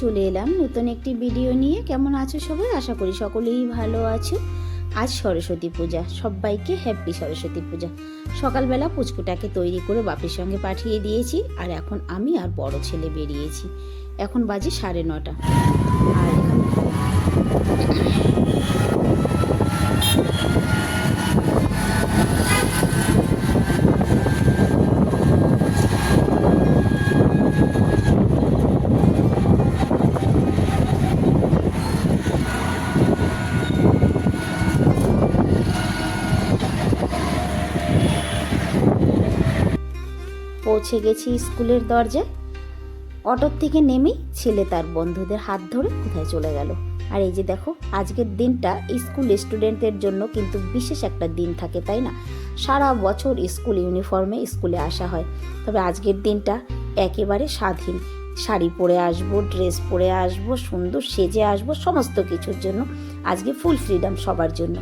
চলে এলাম নতুন একটি ভিডিও নিয়ে। কেমন আছো সবাই? আশা করি সকলেই ভালো আছো। আজ সরস্বতী পূজা। সবাইকে হ্যাপি সরস্বতী পূজা। সকালবেলা পুচকুটাকে তৈরি করে বাপির সঙ্গে পাঠিয়ে দিয়েছি। আর এখন আমি আর বড় ছেলে বেরিয়েছি। এখন বাজে সাড়ে নটা। আর এখানে পৌঁছে গেছি স্কুলের দরজায়। অটোর থেকে নেমেই ছেলে তার বন্ধুদের হাত ধরে কোথায় চলে গেল। আর এই যে দেখো, আজকের দিনটা স্কুল স্টুডেন্টদের জন্য কিন্তু বিশেষ একটা দিন থাকে, তাই না? সারা বছর স্কুল ইউনিফর্মে স্কুলে আসা হয়। তবে আজকের দিনটা একেবারে স্বাধীন। শাড়ি পরে আসব, ড্রেস পরে আসব, সুন্দর সেজে আসব, সমস্ত কিছুর জন্য আজকে ফুল ফ্রিডম সবার জন্য।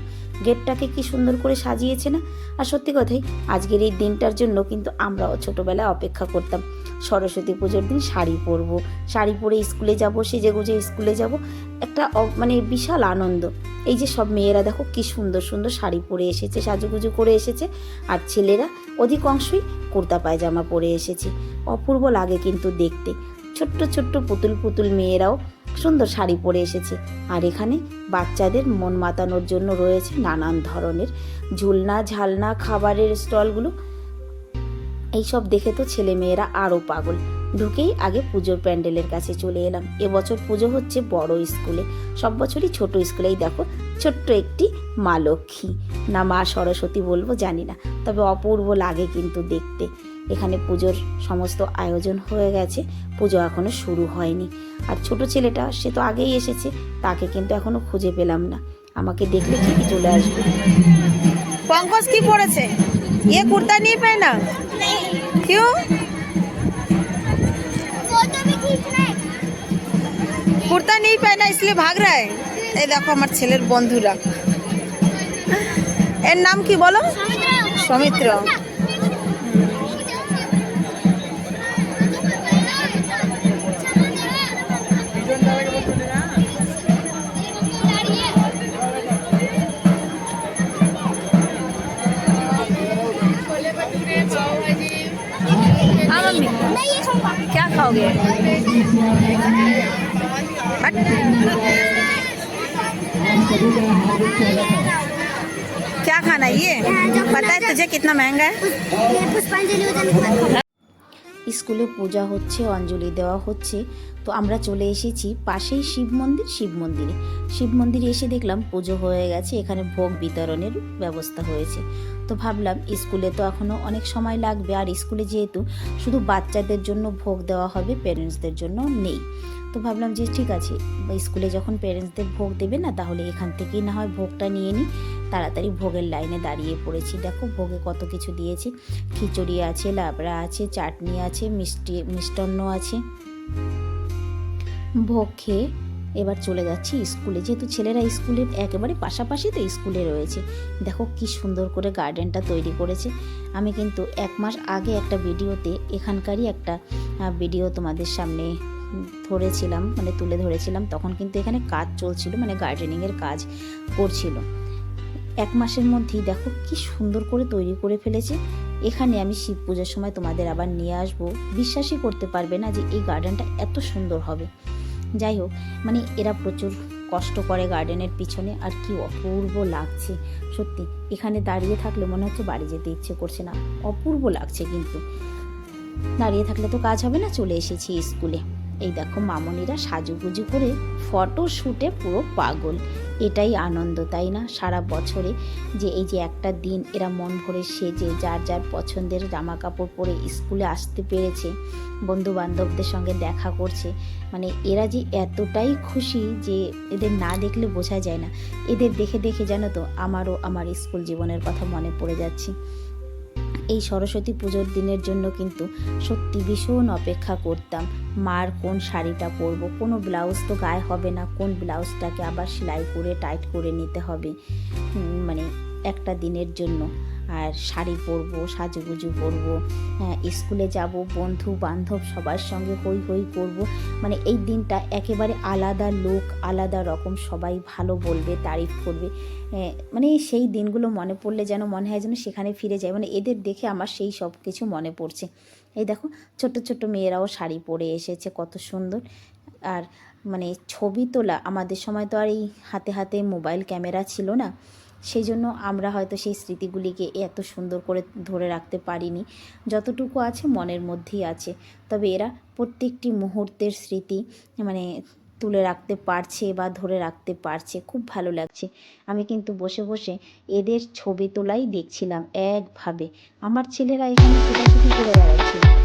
গেটটাকে কি সুন্দর করে সাজিয়েছে না? আর সত্যি কথাই, আজকের এই দিনটার জন্য কিন্তু আমরাও ছোটোবেলায় অপেক্ষা করতাম। সরস্বতী পুজোর দিন শাড়ি পরবো, শাড়ি পরে স্কুলে যাব, সেজে গুজে স্কুলে যাব। একটা মানে বিশাল আনন্দ। এই যে সব মেয়েরা দেখো কি সুন্দর সুন্দর শাড়ি পরে এসেছে, সাজুগুজু করে এসেছে। আর ছেলেরা অধিকাংশই কুর্তা পায়জামা পরে এসেছে। অপূর্ব লাগে কিন্তু দেখতে। ছোট্ট ছোট্ট পুতুল পুতুল মেয়েরাও সুন্দর শাড়ি পরে এসেছে। আর এখানে বাচ্চাদের মন মাতানোর জন্য রয়েছে নানান ধরনের ঝুলনা, ঝালনা, খাবারের স্টলগুলো। এইসব দেখে তো ছেলে মেয়েরা আরও পাগল। ঢুকেই আগে পুজোর প্যান্ডেলের কাছে চলে এলাম। এবছর পুজো হচ্ছে বড় স্কুলে। সব বছরই ছোট স্কুলেই দেখো, ছোট্ট একটি মা লক্ষ্মী। না মা সরস্বতী বলব, জানি না। তবে অপূর্ব লাগে কিন্তু দেখতে। এখানে পুজোর সমস্ত আয়োজন হয়ে গেছে, পুজো এখনও শুরু হয়নি। আর ছোট ছেলেটা, সে তো আগেই এসেছে, তাকে কিন্তু এখনও খুঁজে পেলাম না। আমাকে দেখলে ঠিকই চলে আসবে। পঙ্কজ কি পড়েছে? ইয়ে কুর্তা নিয়ে পায় না? কেউ? कुर्ता नहीं पहना इसलिए भाग रहा है এই দেখো আমার ছেলের বন্ধুরা এর নাম কি বলো সৌমিত্র हाँ मम्मी। क्या खाओगे? क्या खाना ये? पता है तुझे कितना महँगा है। স্কুলে পূজা হচ্ছে, অঞ্জলি দেওয়া হচ্ছে। তো আমরা চলে এসেছি পাশেই শিব মন্দির, শিব মন্দিরে। শিব মন্দিরে এসে দেখলাম পুজো হয়ে গেছে, এখানে ভোগ বিতরণের ব্যবস্থা হয়েছে। তো ভাবলাম স্কুলে তো এখনও অনেক সময় লাগবে, আর স্কুলে যেহেতু শুধু বাচ্চাদের জন্য ভোগ দেওয়া হবে প্যারেন্টসদের জন্য নেই। তো ভাবলাম যে ঠিক আছে স্কুলে যখন প্যারেন্টসদের ভোগ দেবে না, তাহলে এখান থেকেই না হয় ভোগটা নিয়ে নিই। তাড়াতাড়ি ভোগের লাইনে দাঁড়িয়ে পড়েছি। দেখো, ভোগে কত কিছু দিয়েছি। খিচুড়ি আছে, লাবড়া আছে, চাটনি আছে, মিষ্টি, মিষ্টান্ন আছে। ভোগ খেয়ে এবার চলে যাচ্ছি স্কুলে। যেহেতু ছেলেরা স্কুলের একেবারে পাশাপাশি তো স্কুলে রয়েছে। দেখো কি সুন্দর করে গার্ডেনটা তৈরি করেছে। আমি কিন্তু এক মাস আগে একটা ভিডিওতে, এখানকারই একটা ভিডিও তোমাদের সামনে ধরেছিলাম মানে তুলে ধরেছিলাম। তখন কিন্তু এখানে কাজ চলছিল মানে গার্ডেনিংয়ের কাজ করছিল। এক মাসের মধ্যেই দেখো কি সুন্দর করে তৈরি করে ফেলেছে। এখানে আমি শিব পূজার সময় তোমাদের আবার নিয়ে আসব। বিশ্বাসই করতে পারবে না যে এই গার্ডেনটা এত সুন্দর হবে। যাই হোক মানে এরা প্রচুর কষ্ট করে গার্ডেনের পিছনে আর কি অপূর্ব লাগছে। সত্যি, এখানে দাঁড়িয়ে থাকলে মনে হচ্ছে বাড়ি যেতে ইচ্ছে করছে না। অপূর্ব লাগছে কিন্তু। দাঁড়িয়ে থাকলে তো কাজ হবে না, চলে এসেছি স্কুলে। এই দেখো মামনিরা সাজুগুজু করে ফটো শ্যুটে পুরো পাগল। এটাই আনন্দ, তাই না? সারা বছরে যে এই যে একটা দিন এরা মন ভরে সেজে যার যার পছন্দের জামা কাপড় পরে স্কুলে আসতে পেরেছে বন্ধু বান্ধবদের সঙ্গে দেখা করছে মানে এরা যে এতটাই খুশি যে এদের না দেখলে বোঝা যায় না। এদের দেখে দেখে জানো তো, আমারও আমার স্কুল জীবনের কথা মনে পড়ে যাচ্ছে। এই সরস্বতী পুজোর দিনের জন্য কিন্তু সত্যি ভীষণ অপেক্ষা করতাম, মার কোন শাড়িটা পরবো, কোনো ব্লাউজ তো গায়ে হবে না, কোন ব্লাউজটাকে আবার সেলাই করে টাইট করে নিতে হবে মানে একটা দিনের জন্য। আর শাড়ি পরবো, সাজুগুজু পরবো হ্যাঁ স্কুলে যাব, বন্ধু বান্ধব সবার সঙ্গে হই হই করব। মানে এই দিনটা একেবারে আলাদা লোক, আলাদা রকম, সবাই ভালো বলবে, তারিফ করবে। মানে সেই দিনগুলো মনে পড়লে যেন মনে হয় যেন সেখানে ফিরে যায় মানে এদের দেখে আমার সেই সব কিছু মনে পড়ছে। এই দেখো, ছোট্ট ছোট্ট মেয়েরাও শাড়ি পরে এসেছে, কত সুন্দর। আর মানে ছবি তোলা, আমাদের সময় তো আর এই হাতে হাতে মোবাইল ক্যামেরা ছিল না। সেই জন্য আমরা হয়তো সেই স্মৃতিগুলিকে এত সুন্দর করে ধরে রাখতে পারিনি। যতটুকু আছে মনের মধ্যেই আছে। তবে এরা প্রত্যেকটি মুহূর্তের স্মৃতি মানে তুলে রাখতে পারছে বা ধরে রাখতে পারছে। খুব ভালো লাগছে। আমি কিন্তু বসে বসে এদের ছবি তোলাই দেখছিলাম একভাবে। আমার ছেলেরা এখানে ছোটাছুটি করে বেড়াচ্ছে।